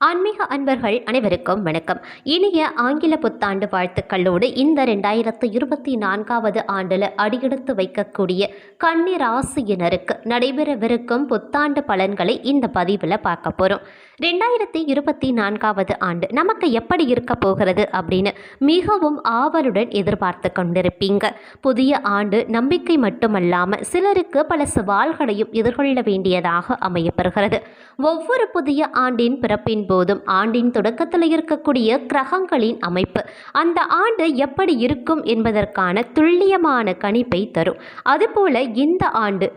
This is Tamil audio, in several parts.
ஆன்மீக அன்பர்கள் அனைவருக்கும் வணக்கம். இனிய ஆங்கில புத்தாண்டு வாழ்த்துக்களோடு இந்த ரெண்டாயிரத்து இருபத்தி நான்காவது ஆண்டில் அடியெடுத்து வைக்கக்கூடிய கன்னி ராசியினருக்கு நடைபெறவிருக்கும் புத்தாண்டு பலன்களை இந்த பதிவில் பார்க்க போகிறோம் ரெண்டாயிரத்தி இருபத்தி நான்காவது ஆண்டு நமக்கு எப்படி இருக்க போகிறது அப்படின்னு மிகவும் ஆவலுடன் எதிர்பார்த்து கொண்டிருப்பீங்க. புதிய ஆண்டு நம்பிக்கை மட்டுமல்லாமல் சிலருக்கு பல சவால்களையும் எதிர்கொள்ள வேண்டியதாக அமையப்பெறுகிறது ஒவ்வொரு புதிய ஆண்டின் பிறப்பின் போதும் ஆண்டின் தொடக்கத்தில் இருக்கக்கூடிய கிரகங்களின் அமைப்பு. அந்த ஆண்டு எப்படி இருக்கும் என்பதற்கான துல்லியமான கணிப்பை தரும். அதுபோல இந்த ஆண்டு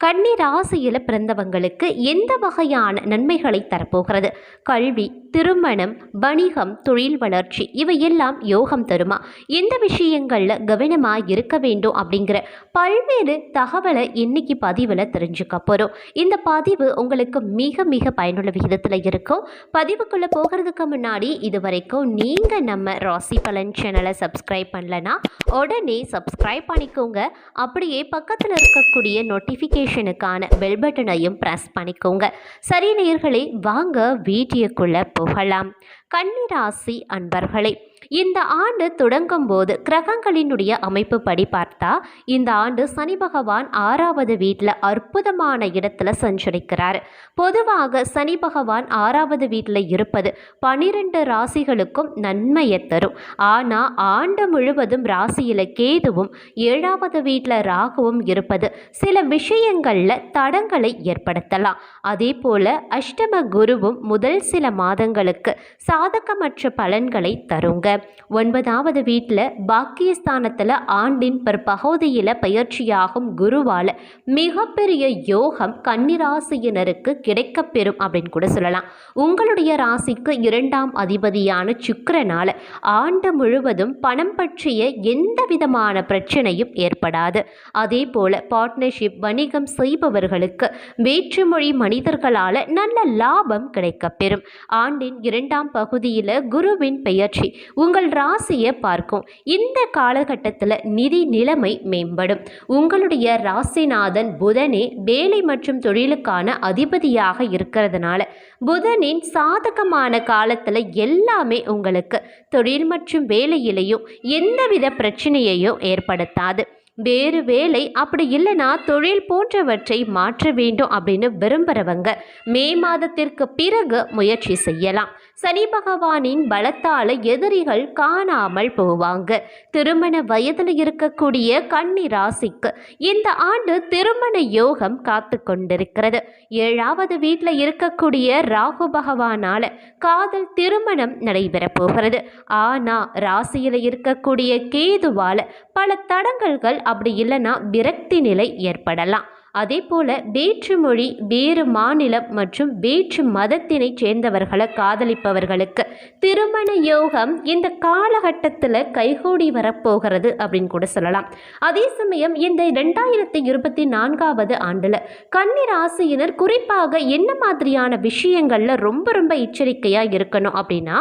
கன்னி ராசியில் பிறந்தவங்களுக்கு எந்த வகையான நன்மைகளை தரப்போகிறது? கல்வி திருமணம் வணிகம் தொழில் வளர்ச்சி இவையெல்லாம் யோகம் தருமா? எந்த விஷயங்களில் கவனமாக இருக்க வேண்டும் அப்படிங்கிற பல்வேறு தகவலை இன்னைக்கு பதிவில் தெரிஞ்சுக்க போகிறோம் இந்த பதிவு உங்களுக்கு மிக மிக பயனுள்ள விகிதத்தில் இருக்கும். பதிவுக்குள்ளே போகிறதுக்கு முன்னாடி இது வரைக்கும் நீங்கள் நம்ம ராசி பலன் சேனலை சப்ஸ்கிரைப் பண்ணலன்னா உடனே சப்ஸ்கிரைப் பண்ணிக்கோங்க. அப்படியே பக்கத்தில் இருக்கக்கூடிய நோட்டிஃபிகேஷன் நோட்டிஃபிகேஷனுக்கான பெல் பட்டனையும் ப்ரெஸ் பண்ணிக்கோங்க. சரி நேர்களே வாங்க வீடியோக்குள்ளே போகலாம். கன்னிராசி அன்பர்களே இந்த ஆண்டு தொடங்கும் போது கிரகங்களினுடைய அமைப்பு படி பார்த்தா இந்த ஆண்டு சனி பகவான் ஆறாவது வீட்டில் அற்புதமான இடத்துல சஞ்சரிக்கிறார். பொதுவாக சனி பகவான் ஆறாவது வீட்டில் இருப்பது பனிரெண்டு ராசிகளுக்கும் நன்மையை தரும். ஆனால் ஆண்டு முழுவதும் ராசியில் கேதுவும் ஏழாவது வீட்டில் ராகுவும் இருப்பது சில விஷயங்களில் தடங்களை ஏற்படுத்தலாம். அதே போல அஷ்டம குருவும் முதல் சில மாதங்களுக்கு சாதகமற்ற பலன்களை தருங்க. ஒன்பதாவது வீட்டில் பாக்கியஸ்தானத்தில் ஆண்டின் பிற்பகுதியில் பயிற்சியாகும் குருவால் மிகப்பெரிய யோகம் கன்னிராசியினருக்கு கிடைக்கப்பெறும் அப்படின்னு கூட சொல்லலாம். உங்களுடைய ராசிக்கு இரண்டாம் அதிபதியான சுக்கரனால் ஆண்டு முழுவதும் பணம் பற்றிய எந்த விதமான பிரச்சனையும் ஏற்படாது. அதே போல பார்ட்னர்ஷிப் வணிகம் செய்பவர்களுக்கு வேற்றுமொழி மனிதர்களால் நல்ல லாபம் கிடைக்கப்பெறும். ஆண்டின் இரண்டாம் பகுதியில் குருவின் பெயர்ச்சி உங்கள் ராசியை பார்க்கும். இந்த காலகட்டத்தில் நிதி நிலைமை மேம்படும். உங்களுடைய ராசிநாதன் புதனே வேலை மற்றும் தொழிலுக்கான அதிபதியாக இருக்கிறதுனால புதனின் சாதகமான காலத்தில் எல்லாமே உங்களுக்கு தொழில் மற்றும் வேலையிலையும் எந்தவித பிரச்சனையையும் ஏற்படுத்தாது. வேறு வேலை அப்படி இல்லைன்னா தொழில் போன்றவற்றை மாற்ற வேண்டும் அப்படின்னு விரும்புகிறவங்க மே மாதத்திற்கு பிறகு முயற்சி செய்யலாம். சனி பகவானின் பலத்தால் எதிரிகள் காணாமல் போவாங்க. திருமண வயதில் இருக்கக்கூடிய கன்னி ராசிக்கு இந்த ஆண்டு திருமண யோகம் காத்து கொண்டிருக்கிறது. ஏழாவது வீட்டில் இருக்கக்கூடிய ராகு பகவானால காதல் திருமணம் நடைபெறப் போகிறது. ஆனா ராசியில் இருக்கக்கூடிய கேதுவால பல தடங்கல்கள் அப்படி இல்லைன்னா விரக்தி நிலை ஏற்படலாம். அதே போல வேற்று மொழி வேறு மாநிலம் மற்றும் வேற்று மதத்தினை சேர்ந்தவர்களை காதலிப்பவர்களுக்கு திருமண யோகம் இந்த காலகட்டத்தில் கைகூடி வரப்போகிறது அப்படின்னு கூட சொல்லலாம். அதே சமயம் இந்த ரெண்டாயிரத்தி இருபத்தி நான்காவது ஆண்டில் கன்னி ராசியினர் குறிப்பாக என்ன மாதிரியான விஷயங்களில் ரொம்ப ரொம்ப எச்சரிக்கையாக இருக்கணும் அப்படின்னா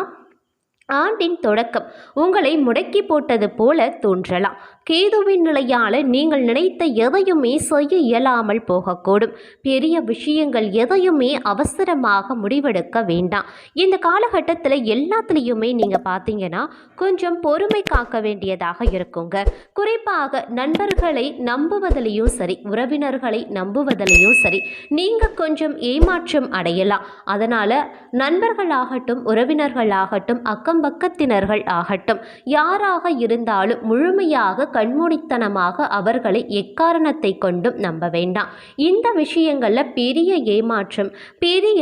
ஆண்டின் தொடக்கம் உங்களை முடக்கி போட்டது போல தோன்றலாம். கேதுவின் நிலையால் நீங்கள் நினைத்த எதையுமே செய்ய இயலாமல் போகக்கூடும். பெரிய விஷயங்கள் எதையுமே அவசரமாக முடிவெடுக்க வேண்டாம். இந்த காலகட்டத்தில் எல்லாத்துலேயுமே நீங்கள் பார்த்தீங்கன்னா கொஞ்சம் பொறுமை காக்க வேண்டியதாக இருக்குங்க. குறிப்பாக நண்பர்களை நம்புவதிலையும் சரி உறவினர்களை நம்புவதிலையும் சரி நீங்கள் கொஞ்சம் ஏமாற்றம் அடையலாம். அதனால் நண்பர்களாகட்டும் உறவினர்களாகட்டும் அக்கம் பக்கத்தினர்கள் ஆகட்டும் யாராக இருந்தாலும் முழுமையாக கண்மூடித்தனமாக அவர்களை எக்காரணத்தை கொண்டும் நம்ப வேண்டாம். இந்த விஷயங்களில் பெரிய ஏமாற்றம் பெரிய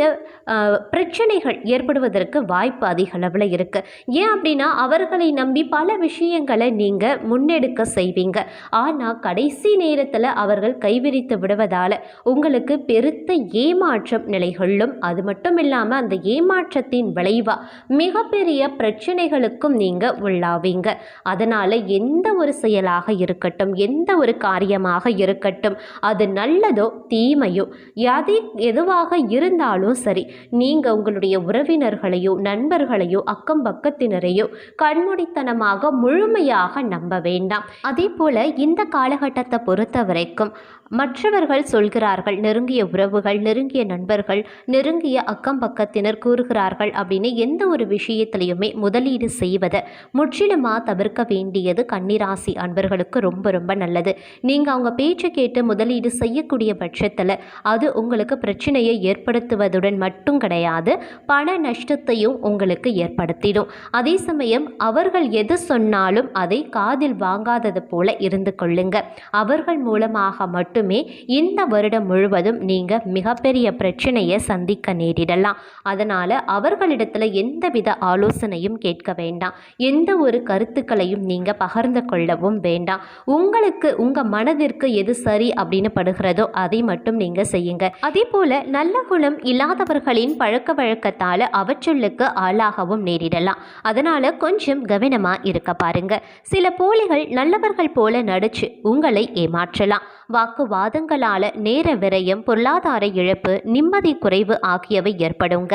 பிரச்சனைகள் ஏற்படுவதற்கு வாய்ப்பு அதிக அளவில் இருக்குது ஏன் அப்படின்னா அவர்களை நம்பி பல விஷயங்களை நீங்கள் முன்னெடுக்க செய்வீங்க. ஆனால் கடைசி நேரத்தில் அவர்கள் கைவிரித்து விடுவதால் உங்களுக்கு பெருத்த ஏமாற்றம் நிலைகொள்ளும். அது மட்டும் இல்லாமல் அந்த ஏமாற்றத்தின் விளைவாக மிகப்பெரிய பிரச்சனைகளுக்கும் நீங்கள் உள்ளாவீங்க. அதனால் எந்த ஒரு செயல் செயலாக இருக்கட்டும் எந்த ஒரு காரியமாக இருக்கட்டும் அது நல்லதோ தீமையோ எது எதுவாக இருந்தாலும் சரி நீங்கள் உங்களுடைய உறவினர்களையோ நண்பர்களையோ அக்கம் பக்கத்தினரையோ கண்மூடித்தனமாக முழுமையாக நம்ப வேண்டாம். அதே போல் இந்த காலகட்டத்தை பொறுத்த வரைக்கும் மற்றவர்கள் சொல்கிறார்கள் நெருங்கிய உறவுகள் நெருங்கிய நண்பர்கள் நெருங்கிய அக்கம் பக்கத்தினர் கூறுகிறார்கள் அப்படின்னு எந்த ஒரு விஷயத்திலையுமே முதலீடு செய்வதை முற்றிலுமாக தவிர்க்க வேண்டியது கன்னிராசி அன்பர்களுக்கு ரொம்ப ரொம்ப நல்லது. நீங்கள் அவங்க பேச்சை கேட்டு முதலீடு செய்யக்கூடிய பட்சத்தில் அது உங்களுக்கு பிரச்சனையை ஏற்படுத்துவதுடன் மட்டும் கிடையாது பண நஷ்டத்தையும் உங்களுக்கு ஏற்படுத்திடும். அதே சமயம் அவர்கள் எது சொன்னாலும் அதை காதில் வாங்காதது போல இருந்து கொள்ளுங்க. அவர்கள் மூலமாக மட்டுமே இந்த வருடம் முழுவதும் நீங்கள் மிகப்பெரிய பிரச்சனையை சந்திக்க நேரிடலாம். அதனால் அவர்களிடத்தில் எந்தவித ஆலோசனையும் கேட்க வேண்டாம். எந்த ஒரு கருத்துக்களையும் நீங்கள் பகிர்ந்து கொள்ளவும் வேண்டாம். உங்களுக்கு உங்கள் மனதிற்கு எது சரி அப்படின்னு படுகிறதோ அதை மட்டும் நீங்கள் செய்யுங்க. அதே போல் நல்ல குணம் இல்லாதவர்களின் பழக்க வழக்கத்தால் அவற்றுள்ளுக்கு ஆளாகவும் நேரிடலாம். அதனால் கொஞ்சம் கவனமாக இருக்க பாருங்க. சில போலிகள் நல்லவர்கள் போல நடிச்சு உங்களை ஏமாற்றலாம். வாக்குவாதங்களால் நேர விரயம் பொருளாதார இழப்பு நிம்மதி குறைவு ஆகியவை ஏற்படுங்க.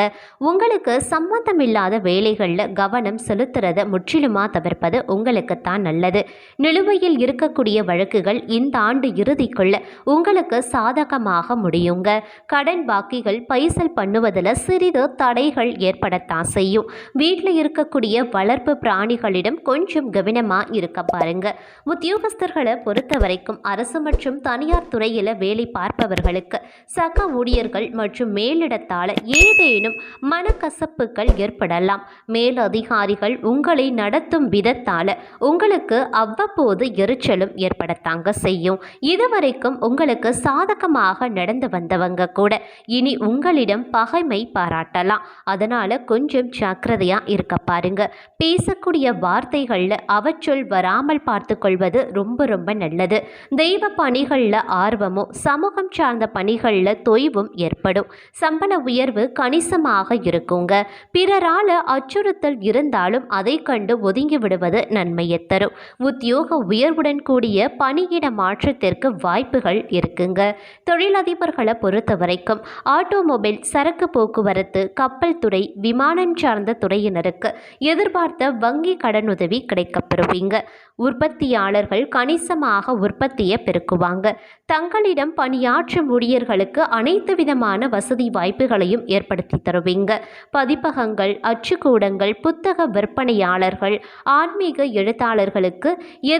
உங்களுக்கு சம்பந்தமில்லாத வேலைகளில் கவனம் செலுத்துறத முற்றிலுமா தவிர்ப்பது உங்களுக்கு தான் நல்லது. நிலுவையில் இருக்கக்கூடிய வழக்குகள் இந்த ஆண்டு இறுதிக்குள்ள உங்களுக்கு சாதகமாக முடியுங்க. கடன் பாக்கிகள் பைசல் பண்ணுவதில் சிறிது தடைகள் ஏற்படத்தான் செய்யும். வீட்டில் இருக்கக்கூடிய வளர்ப்பு பிராணிகளிடம் கொஞ்சம் கவனமாக இருக்க பாருங்க. உத்தியோகஸ்தர்களை பொறுத்த வரைக்கும் அரசு மற்றும் தனியார் துறையில் வேலை பார்ப்பவர்களுக்கு சக ஊழியர்கள் மற்றும் மேலிடத்தால் ஏதேனும் மனக்கசப்புகள் ஏற்படலாம். மேலதிகாரிகள் உங்களை நடத்தும் விதத்தால் உங்களுக்கு அவ்வப்போது எரிச்சலும் ஏற்படத்தாங்க செய்யும். இதுவரைக்கும் உங்களுக்கு சாதகமாக நடந்து வந்தவங்க கூட இனி உங்களிடம் பகைமை பாராட்டலாம். அதனால் கொஞ்சம் ஜாக்கிரதையாக இருக்க பாருங்க. பேசக்கூடிய வார்த்தைகளில் அவற்றுள் வராமல் பார்த்து கொள்வது ரொம்ப ரொம்ப நல்லது. தெய்வ பணிகளில் ஆர்வமும் சமூகம் சார்ந்த பணிகளில் தொய்வும் ஏற்படும். சம்பள உயர்வு கணிசமாக இருக்குங்க. பிறரால் அச்சுறுத்தல் இருந்தாலும் அதை கண்டு ஒதுங்கி விடுவது நன்மையை தரும். உத்தியோக உயர்வுடன் கூடிய பணியிட மாற்றத்திற்கு வாய்ப்புகள் இருக்குங்க. தொழிலதிபர்களை பொறுத்த வரைக்கும் ஆட்டோமொபைல் சரக்கு போக்குவரத்து கப்பல் துறை விமானம் சார்ந்த துறையினருக்கு எதிர்பார்த்த வங்கி கடனுதவி கிடைக்கப்பெறுவீங்க. உற்பத்தியாளர்கள் கணிசமாக உற்பத்தியை பெருக்குவாங்க. தங்களிடம் பணியாற்றும் ஊழியர்களுக்கு அனைத்து விதமான வசதி வாய்ப்புகளையும் ஏற்படுத்தி தருவீங்க. பதிப்பகங்கள் அச்சுக்கூடங்கள் புத்தக விற்பனையாளர்கள் ஆன்மீக எழுத்தாளர்களுக்கு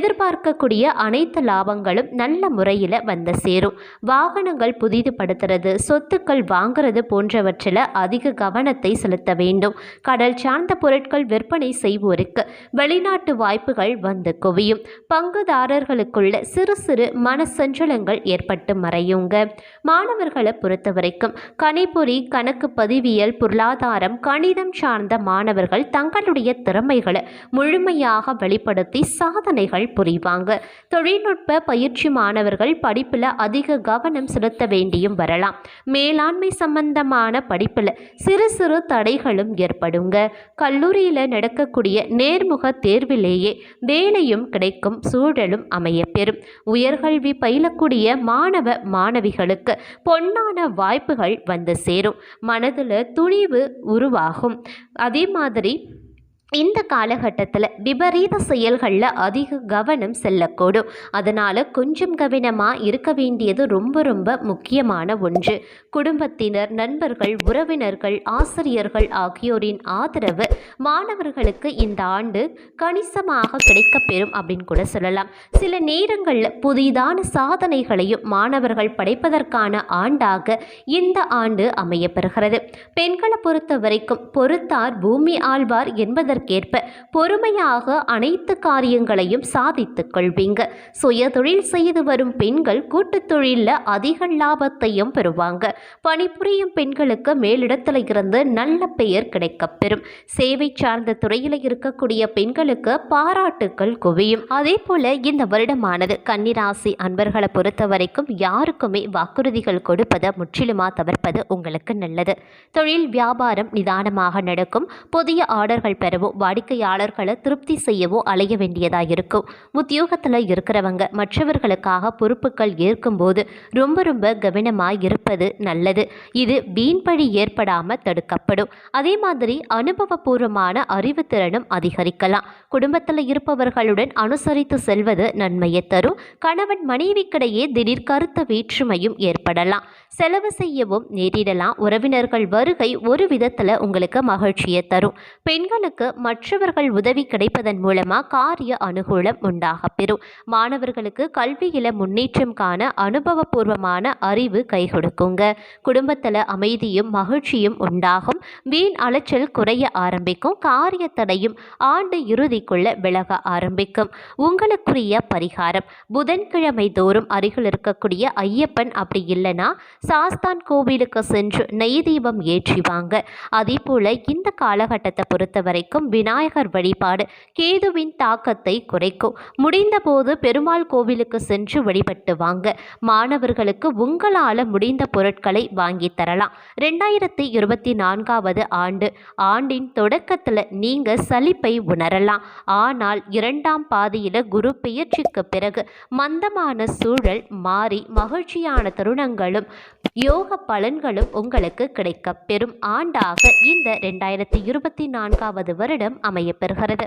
எதிர்பார்க்கக்கூடிய அனைத்து லாபங்களும் நல்ல முறையில் வந்து சேரும். வாகனங்கள் புதிது படுத்துறது சொத்துக்கள் வாங்குறது போன்றவற்றில் அதிக கவனத்தை செலுத்த வேண்டும். கடல் சார்ந்த பொருட்கள் விற்பனை செய்வோருக்கு வெளிநாட்டு வாய்ப்புகள் வந்து குவியும். பங்குதாரர்களுக்குள்ள சிறு சிறு மனசஞ்சலங்கள் ஏற்பட்டு மறையுங்க. மாணவர்களை பொறுத்த வரைக்கும் கணிப்பொறி கணக்கு பதிவியல் பொருளாதாரம் கணிதம் சார்ந்த மாணவர்கள் தங்களுடைய திறமைகளை முழுமையாக வெளிப்படுத்தி சாதனைகள் புரிவாங்க. தொழில்நுட்ப பயிற்சி மாணவர்கள் படிப்பில் அதிக கவனம் செலுத்த வேண்டியும் வரலாம். மேலாண்மை சம்பந்தமான படிப்பில் சிறு சிறு தடைகளும் ஏற்படுங்க. கல்லூரியில் நடக்கக்கூடிய நேர்முக தேர்விலேயே வேலையும் கிடைக்கும் சூழலும் அமையப்பெறும். உயர்கல்வி பயிலக்கூடிய மாணவ மாணவிகளுக்கு பொன்னான வாய்ப்புகள் வந்து சேரும். மனதில் துணிவு உருவாகும். அதே மாதிரி இந்த காலகட்டத்தில் விபரீத செயல்களில் அதிக கவனம் செல்லக்கூடும். அதனால் கொஞ்சம் கவனமாக இருக்க வேண்டியது ரொம்ப ரொம்ப முக்கியமான ஒன்று. குடும்பத்தினர் நண்பர்கள் உறவினர்கள் ஆசிரியர்கள் ஆகியோரின் ஆதரவு மாணவர்களுக்கு இந்த ஆண்டு கணிசமாக கிடைக்கப்பெறும் அப்படின்னு கூட சொல்லலாம். சில நேரங்களில் புதிதான சாதனைகளையும் மாணவர்கள் படைப்பதற்கான ஆண்டாக இந்த ஆண்டு அமையப்பெறுகிறது பெண்களை பொறுத்த வரைக்கும் பொறுத்தார் பூமி ஆழ்வார் என்பதற்கு அதற்கேற்ப பொறுமையாக அனைத்து காரியங்களையும் சாதித்துக் கொள்வீங்க. சுய தொழில் செய்து வரும் பெண்கள் கூட்டுத் தொழிலில் அதிக லாபத்தையும் பெறுவாங்க. பணிபுரியும் பெண்களுக்கு மேலிடத்தில் இருந்து நல்ல பெயர் கிடைக்கப்பெறும் சேவை சார்ந்த துறையில் இருக்கக்கூடிய பெண்களுக்கு பாராட்டுக்கள் குவியும். அதே போல இந்த வருடமானது கன்னிராசி அன்பர்களை பொறுத்த வரைக்கும் யாருக்குமே வாக்குறுதிகள் கொடுப்பதை முற்றிலுமா தவிர்ப்பது உங்களுக்கு நல்லது. தொழில் வியாபாரம் நிதானமாக நடக்கும். புதிய ஆர்டர்கள் பெறவும் வாடிக்கையாளர்களை திருப்தி செய்யவோ அலைய வேண்டியதாக இருக்கும் உத்தியோகத்தில் இருக்கிறவங்க மற்றவர்களுக்காக பொறுப்புகள் ஏற்கும்போது ரொம்ப ரொம்ப கவனமாக இருப்பது நல்லது. இது வீண்பழி ஏற்படாமல் தடுக்கப்படும். அதே மாதிரி அனுபவபூர்வமான அறிவுத்திறனும் அதிகரிக்கலாம். குடும்பத்தில் இருப்பவர்களுடன் அனுசரித்து செல்வது நன்மையை தரும். கணவன் மனைவிக்கிடையே திடீர் கருத்து வேற்றுமையும் ஏற்படலாம். செலவு செய்யவும் நேரிடலாம். உறவினர்கள் வருகை ஒரு விதத்தில் உங்களுக்கு மகிழ்ச்சியை தரும். பெண்களுக்கு மற்றவர்கள் உதவி கிடைப்பதன் மூலமாக காரிய அனுகூலம் உண்டாக பெறும். மாணவர்களுக்கு கல்வியில் முன்னேற்றம் காண அனுபவபூர்வமான அறிவு கை கொடுக்குங்க. குடும்பத்தில் அமைதியும் மகிழ்ச்சியும் உண்டாகும். வீண் அலைச்சல் குறைய ஆரம்பிக்கும். காரிய தடையும் ஆண்டு இறுதிக்குள்ள விலக ஆரம்பிக்கும். உங்களுக்குரிய பரிகாரம். புதன்கிழமை தோறும் அருகில் இருக்கக்கூடிய ஐயப்பன் அப்படி இல்லைன்னா சாஸ்தான் கோவிலுக்கு சென்று நெய் தீபம் ஏற்றி வாங்க. அதே போல இந்த காலகட்டத்தை பொறுத்த வரைக்கும் விநாயகர் வழிபாடு கேதுவின் தாக்கத்தை குறைக்கும். முடிந்தபோது பெருமாள் கோவிலுக்கு சென்று வழிபட்டு வாங்க. மாணவர்களுக்கு உங்களால் முடிந்த பொருட்களை வாங்கி தரலாம். ரெண்டாயிரத்தி இருபத்தி நான்காவது ஆண்டு. ஆண்டின் தொடக்கத்தில் நீங்கள் சலிப்பை உணரலாம். ஆனால் இரண்டாம் பாதியில் குரு பெயர்ச்சிக்கு பிறகு மந்தமான சூழல் மாறி மகிழ்ச்சியான தருணங்களும் யோக பலன்களும் உங்களுக்கு கிடைக்கப் பெறும். ஆண்டாக இந்த ரெண்டாயிரத்தி இருபத்தி நான்காவது வருடம் அமையப்பெறுகிறது